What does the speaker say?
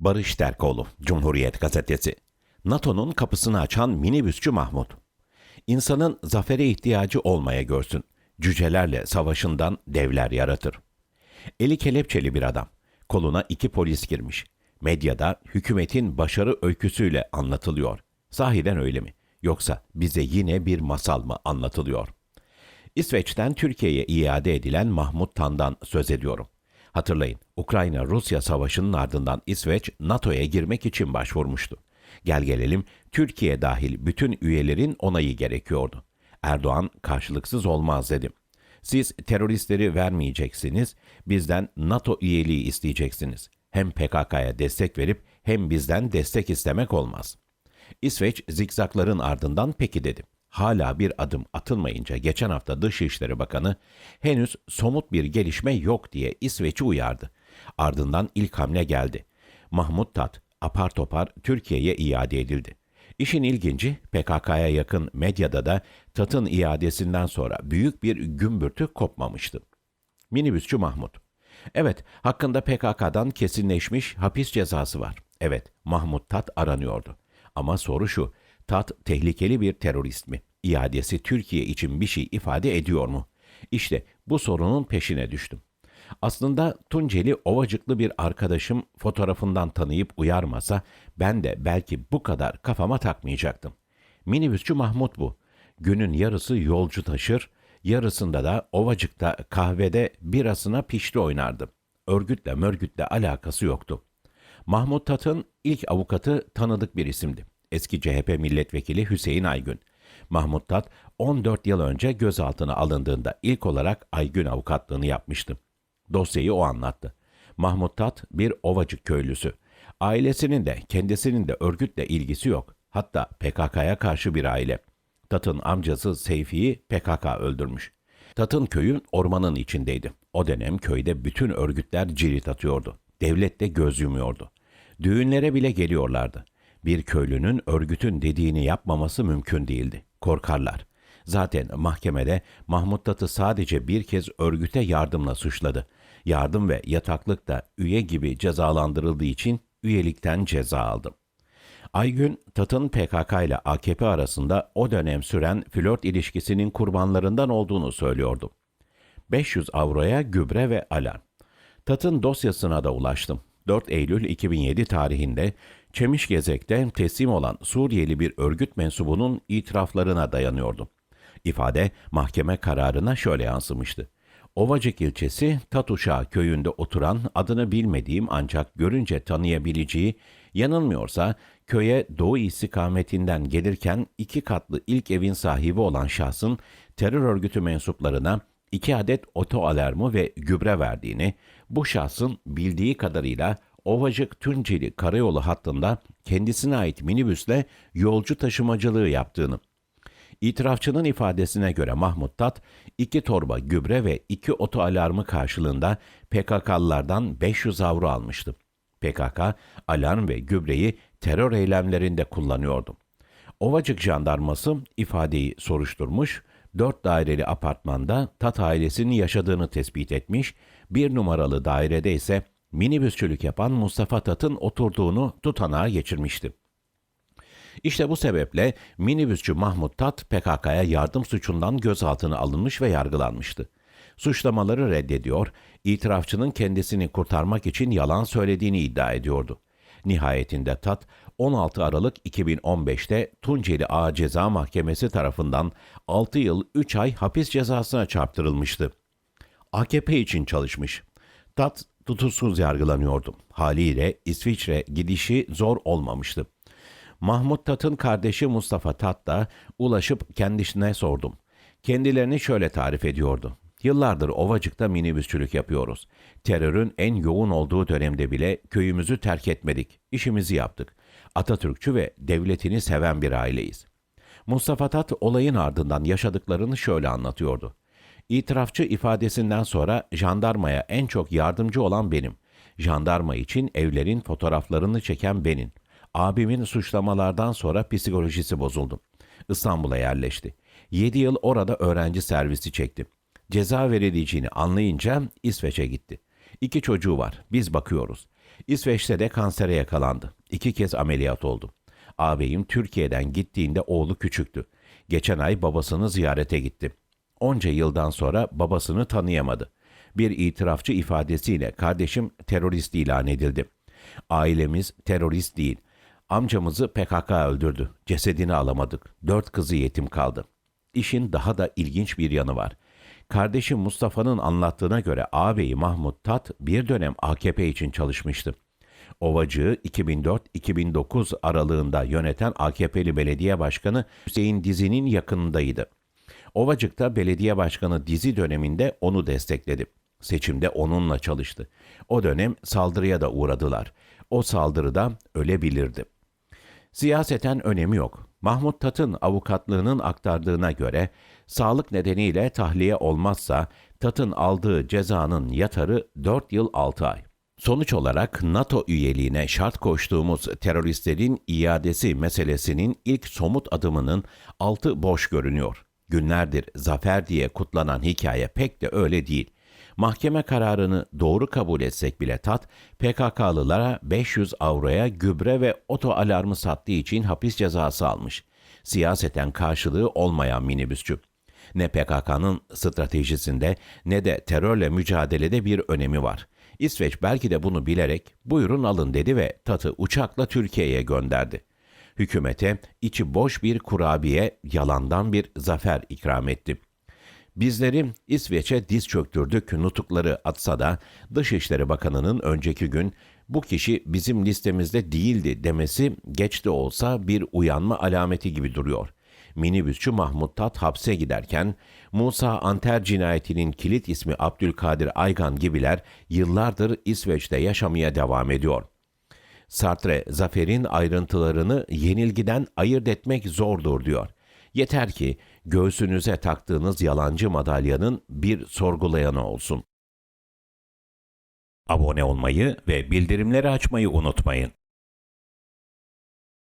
Barış Terkoğlu, Cumhuriyet Gazetesi. NATO'nun kapısını açan minibüsçü Mahmut. İnsanın zafere ihtiyacı olmaya görsün. Cücelerle savaşından devler yaratır. Eli kelepçeli bir adam. Koluna iki polis girmiş. Medyada hükümetin başarı öyküsüyle anlatılıyor. Sahiden öyle mi? Yoksa bize yine bir masal mı anlatılıyor? İsveç'ten Türkiye'ye iade edilen Mahmut Tan'dan söz ediyorum. Hatırlayın, Ukrayna-Rusya savaşının ardından İsveç NATO'ya girmek için başvurmuştu. Gel gelelim Türkiye dahil bütün üyelerin onayı gerekiyordu. Erdoğan karşılıksız olmaz dedi. Siz teröristleri vermeyeceksiniz, bizden NATO üyeliği isteyeceksiniz. Hem PKK'ya destek verip hem bizden destek istemek olmaz. İsveç zikzakların ardından peki dedi. Hala bir adım atılmayınca geçen hafta Dışişleri Bakanı henüz somut bir gelişme yok diye İsveç'i uyardı. Ardından ilk hamle geldi. Mahmut Tat apar topar Türkiye'ye iade edildi. İşin ilginci PKK'ya yakın medyada da Tat'ın iadesinden sonra büyük bir gümbürtü kopmamıştı. Minibüsçü Mahmut. Evet, hakkında PKK'dan kesinleşmiş hapis cezası var. Evet, Mahmut Tat aranıyordu. Ama soru şu, Tat tehlikeli bir terörist mi? İadesi Türkiye için bir şey ifade ediyor mu? İşte bu sorunun peşine düştüm. Aslında Tunceli ovacıklı bir arkadaşım fotoğrafından tanıyıp uyarmasa ben de belki bu kadar kafama takmayacaktım. Minibüsçü Mahmut bu. Günün yarısı yolcu taşır, yarısında da ovacıkta kahvede birasına pişti oynardı. Örgütle mörgütle alakası yoktu. Mahmut Tat'ın ilk avukatı tanıdık bir isimdi. Eski CHP milletvekili Hüseyin Aygün. Mahmut Tat 14 yıl önce gözaltına alındığında ilk olarak Aygün avukatlığını yapmıştı. Dosyayı o anlattı. Mahmut Tat bir ovacık köylüsü. Ailesinin de kendisinin de örgütle ilgisi yok. Hatta PKK'ya karşı bir aile. Tat'ın amcası Seyfi'yi PKK öldürmüş. Tat'ın köyü ormanın içindeydi. O dönem köyde bütün örgütler cirit atıyordu. Devlet de göz yumuyordu. Düğünlere bile geliyorlardı. Bir köylünün örgütün dediğini yapmaması mümkün değildi. Korkarlar. Zaten mahkemede Mahmut Tat'ı sadece bir kez örgüte yardımla suçladı. Yardım ve yataklık da üye gibi cezalandırıldığı için üyelikten ceza aldı. Aygün, Tat'ın PKK ile AKP arasında o dönem süren flört ilişkisinin kurbanlarından olduğunu söylüyordu. 500 avroya gübre ve alarm. Tat'ın dosyasına da ulaştım. 4 Eylül 2007 tarihinde Çemişgezek'te teslim olan Suriyeli bir örgüt mensubunun itiraflarına dayanıyordu. İfade mahkeme kararına şöyle yansımıştı. Ovacık ilçesi Tatuşa köyünde oturan adını bilmediğim ancak görünce tanıyabileceği, yanılmıyorsa köye doğu istikametinden gelirken iki katlı ilk evin sahibi olan şahsın terör örgütü mensuplarına iki adet oto alarmı ve gübre verdiğini, bu şahsın bildiği kadarıyla Ovacık Tunceli karayolu hattında kendisine ait minibüsle yolcu taşımacılığı yaptığını, İtirafçının ifadesine göre Mahmut Tat, iki torba gübre ve iki oto alarmı karşılığında PKK'lılardan 500 avro almıştı. PKK, alarm ve gübreyi terör eylemlerinde kullanıyordu. Ovacık jandarması ifadeyi soruşturmuş, dört daireli apartmanda Tat ailesinin yaşadığını tespit etmiş, bir numaralı dairede ise minibüsçülük yapan Mustafa Tat'ın oturduğunu tutanağa geçirmişti. İşte bu sebeple minibüsçü Mahmut Tat PKK'ya yardım suçundan gözaltına alınmış ve yargılanmıştı. Suçlamaları reddediyor, itirafçının kendisini kurtarmak için yalan söylediğini iddia ediyordu. Nihayetinde Tat 16 Aralık 2015'te Tunceli Ağır Ceza Mahkemesi tarafından 6 yıl 3 ay hapis cezasına çarptırılmıştı. AKP için çalışmış. Tat tutuksuz yargılanıyordu. Haliyle İsviçre gidişi zor olmamıştı. Mahmut Tat'ın kardeşi Mustafa Tat da ulaşıp kendisine sordum. Kendilerini şöyle tarif ediyordu. Yıllardır Ovacık'ta minibüsçülük yapıyoruz. Terörün en yoğun olduğu dönemde bile köyümüzü terk etmedik. İşimizi yaptık. Atatürkçü ve devletini seven bir aileyiz. Mustafa Tat olayın ardından yaşadıklarını şöyle anlatıyordu. İtirafçı ifadesinden sonra jandarmaya en çok yardımcı olan benim. Jandarma için evlerin fotoğraflarını çeken benim. Abimin suçlamalardan sonra psikolojisi bozuldu. İstanbul'a yerleşti. 7 yıl orada öğrenci servisi çekti. Ceza verileceğini anlayınca İsveç'e gitti. İki çocuğu var. Biz bakıyoruz. İsveç'te de kansere yakalandı. İki kez ameliyat oldu. Ağabeyim Türkiye'den gittiğinde oğlu küçüktü. Geçen ay babasını ziyarete gitti. Onca yıldan sonra babasını tanıyamadı. Bir itirafçı ifadesiyle kardeşim terörist ilan edildi. Ailemiz terörist değil. Amcamızı PKK öldürdü. Cesedini alamadık. Dört kızı yetim kaldı. İşin daha da ilginç bir yanı var. Kardeşim Mustafa'nın anlattığına göre ağabeyi Mahmut Tat bir dönem AKP için çalışmıştı. Ovacığı 2004-2009 aralığında yöneten AKP'li belediye başkanı Hüseyin Dizi'nin yakınındaydı. Ovacık'ta belediye başkanı Dizi döneminde onu destekledi. Seçimde onunla çalıştı. O dönem saldırıya da uğradılar. O saldırıda ölebilirdi. Siyaseten önemi yok. Mahmut Tat'ın avukatlığının aktardığına göre sağlık nedeniyle tahliye olmazsa Tat'ın aldığı cezanın yatarı 4 yıl 6 ay. Sonuç olarak NATO üyeliğine şart koştuğumuz teröristlerin iadesi meselesinin ilk somut adımının altı boş görünüyor. Günlerdir zafer diye kutlanan hikaye pek de öyle değil. Mahkeme kararını doğru kabul etsek bile TAT, PKK'lılara 500 avroya gübre ve oto alarmı sattığı için hapis cezası almış. Siyaseten karşılığı olmayan minibüsçü. Ne PKK'nın stratejisinde ne de terörle mücadelede bir önemi var. İsveç belki de bunu bilerek buyurun alın dedi ve TAT'ı uçakla Türkiye'ye gönderdi. Hükümete içi boş bir kurabiye, yalandan bir zafer ikram etti. Bizleri İsveç'e diz çöktürdük nutukları atsa da Dışişleri Bakanı'nın önceki gün bu kişi bizim listemizde değildi demesi geç de olsa bir uyanma alameti gibi duruyor. Minibüsçü Mahmut Tat hapse giderken Musa Anter cinayetinin kilit ismi Abdülkadir Aygan gibiler yıllardır İsveç'te yaşamaya devam ediyor. Sartre, zaferin ayrıntılarını yenilgiden ayırt etmek zordur diyor. Yeter ki göğsünüze taktığınız yalancı madalyanın bir sorgulayanı olsun. Abone olmayı ve bildirimleri açmayı unutmayın.